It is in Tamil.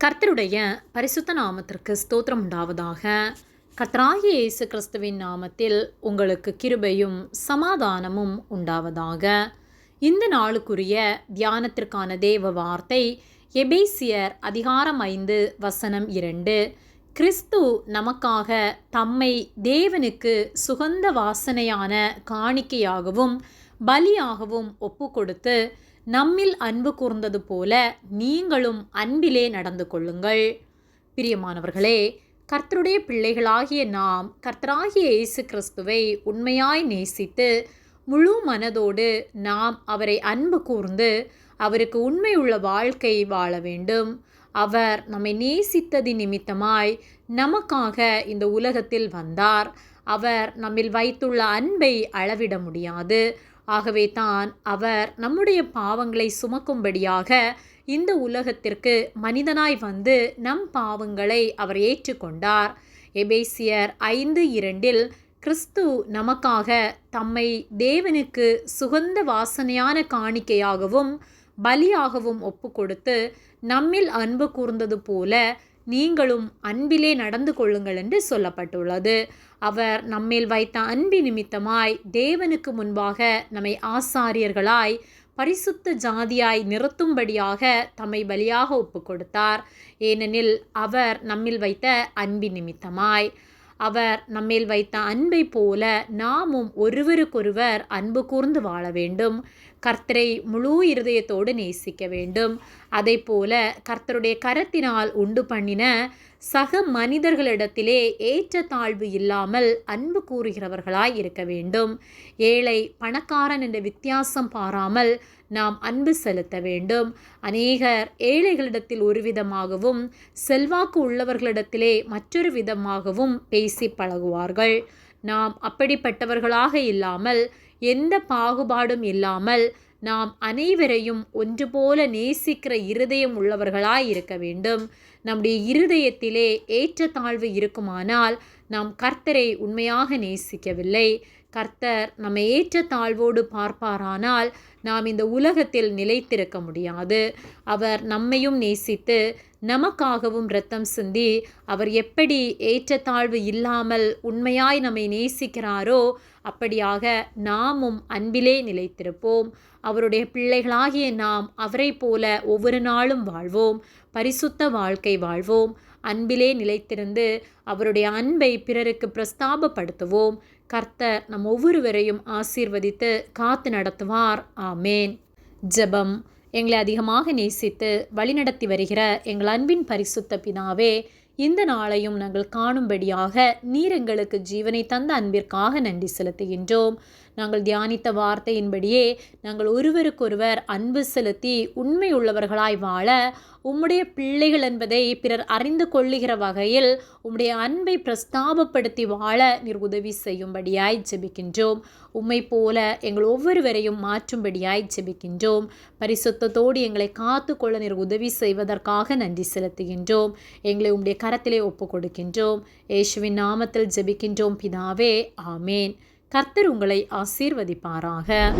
கர்த்தருடைய பரிசுத்த நாமத்திற்கு ஸ்தோத்திரம் உண்டாவதாக. கர்த்தராகிய இயேசு கிறிஸ்துவின் நாமத்தில் உங்களுக்கு கிருபையும் சமாதானமும் உண்டாவதாக. இந்த நாளுக்குரிய தியானத்திற்கான தேவ வார்த்தை எபேசியர் அதிகாரம் ஐந்து வசனம் இரண்டு. கிறிஸ்து நமக்காக தம்மை தேவனுக்கு சுகந்த வாசனையான காணிக்கையாகவும் பலியாகவும் ஒப்பு கொடுத்து நம்மில் அன்பு கூர்ந்தது போல நீங்களும் அன்பிலே நடந்து கொள்ளுங்கள். பிரியமானவர்களே கர்த்தருடைய பிள்ளைகளாகிய நாம் கர்த்தராகிய இயேசு கிறிஸ்துவை உண்மையாய் நேசித்து முழு மனதோடு நாம் அவரை அன்பு கூர்ந்து அவருக்கு உண்மையுள்ள வாழ்க்கை வாழ வேண்டும். அவர் நம்மை நேசித்தது நிமித்தமாய் நமக்காக இந்த உலகத்தில் வந்தார். அவர் நம்மில் வைத்துள்ள அன்பை அளவிட முடியாது. ஆகவே தான் அவர் நம்முடைய பாவங்களை சுமக்கும்படியாக இந்த உலகத்திற்கு மனிதனாய் வந்து நம் பாவங்களை அவர் ஏற்றுக்கொண்டார். எபேசியர் ஐந்து இரண்டில் கிறிஸ்து நமக்காக தம்மை தேவனுக்கு சுகந்த வாசனையான காணிக்கையாகவும் பலியாகவும் ஒப்பு கொடுத்து நம்மில் அன்பு கூர்ந்தது போல நீங்களும் அன்பிலே நடந்து கொள்ளுங்கள் என்று சொல்லப்பட்டுள்ளது. அவர் நம்மேல் வைத்த அன்பி நிமித்தமாய் தேவனுக்கு முன்பாக நம்மை ஆசாரியர்களாய் பரிசுத்த ஜாதியாய் நிறுத்தும்படியாக தம்மை பலியாக ஒப்பு கொடுத்தார் ஏனெனில் அவர் நம்மில் வைத்த அன்பி நிமித்தமாய். அவர் நம்மேல் வைத்த அன்பை போல நாமும் ஒருவருக்கொருவர் அன்பு கூர்ந்து வாழ வேண்டும். கர்த்தரை முழு இருதயத்தோடு நேசிக்க வேண்டும். அதை போல கர்த்தருடைய கரத்தினால் உண்டு பண்ணின சக மனிதர்களிடத்திலே ஏற்றத்தாழ்வு இல்லாமல் அன்பு கூறுகிறவர்களாய் இருக்க வேண்டும். ஏழை பணக்காரன் என்ற வித்தியாசம் பாராமல் நாம் அன்பு செலுத்த வேண்டும். அநேகர் ஏழைகளிடத்தில் ஒரு விதமாகவும் செல்வாக்கு உள்ளவர்களிடத்திலே மற்றொரு விதமாகவும் பேசி பழகுவார்கள். நாம் அப்படிப்பட்டவர்களாக இல்லாமல் எந்த பாகுபாடும் இல்லாமல் நாம் அனைவரையும் ஒன்று போல நேசிக்கிற இருதயம் உள்ளவர்களாய் இருக்க வேண்டும். நம்முடைய இருதயத்திலே ஏற்றத்தாழ்வு இருக்குமானால் நாம் கர்த்தரை உண்மையாக நேசிக்கவில்லை. கர்த்தர் நம்ம ஏற்ற தாழ்வோடு பார்ப்பாரானால் நாம் இந்த உலகத்தில் நிலைத்திருக்க முடியாது. அவர் நம்மையும் நேசித்து நமக்காகவும் இரத்தம் சிந்தி அவர் எப்படி ஏற்றத்தாழ்வு இல்லாமல் உண்மையாய் நம்மை நேசிக்கிறாரோ அப்படியாக நாமும் அன்பிலே நிலைத்திருப்போம். அவருடைய பிள்ளைகளாகிய நாம் அவரை போல ஒவ்வொரு நாளும் வாழ்வோம். பரிசுத்த வாழ்க்கை வாழ்வோம். அன்பிலே நிலைத்திருந்து அவருடைய அன்பை பிறருக்கு பிரஸ்தாபப்படுத்துவோம். கர்த்தர் நம் ஒவ்வொருவரையும் ஆசீர்வதித்து காத்து நடத்துவார். ஆமேன். ஜெபம். எங்களை அதிகமாக நேசித்து வழிநடத்தி வருகிற எங்கள் அன்பின் பரிசுத்த பிதாவே இந்த நாளையும் நாங்கள் காணும்படியாக நீர் எங்களுக்கு ஜீவனை தந்த அன்பிற்காக நன்றி செலுத்துகின்றோம். நாங்கள் தியானித்த வார்த்தையின்படியே நாங்கள் ஒருவருக்கொருவர் அன்பு செலுத்தி உண்மை உள்ளவர்களாய் வாழ உம்முடைய பிள்ளைகள் என்பதை பிறர் அறிந்து கொள்ளுகிற வகையில் உம்முடைய அன்பை பிரஸ்தாபப்படுத்தி வாழ நீர் உதவி செய்யும்படியாய் ஜெபிக்கின்றோம். உம்மை போல எங்கள் ஒவ்வொருவரையும் மாற்றும்படியாய் ஜெபிக்கின்றோம். பரிசுத்தத்தோடு எங்களை காத்து கொள்ள நீர் உதவி செய்வதற்காக நன்றி செலுத்துகின்றோம். எங்களை உம்முடைய கரத்திலே ஒப்பு கொடுக்கின்றோம் ஏசுவின் நாமத்தில் ஜெபிக்கின்றோம். பிதாவே ஆமேன். கர்த்தர் உங்களை ஆசீர்வதிப்பாராக.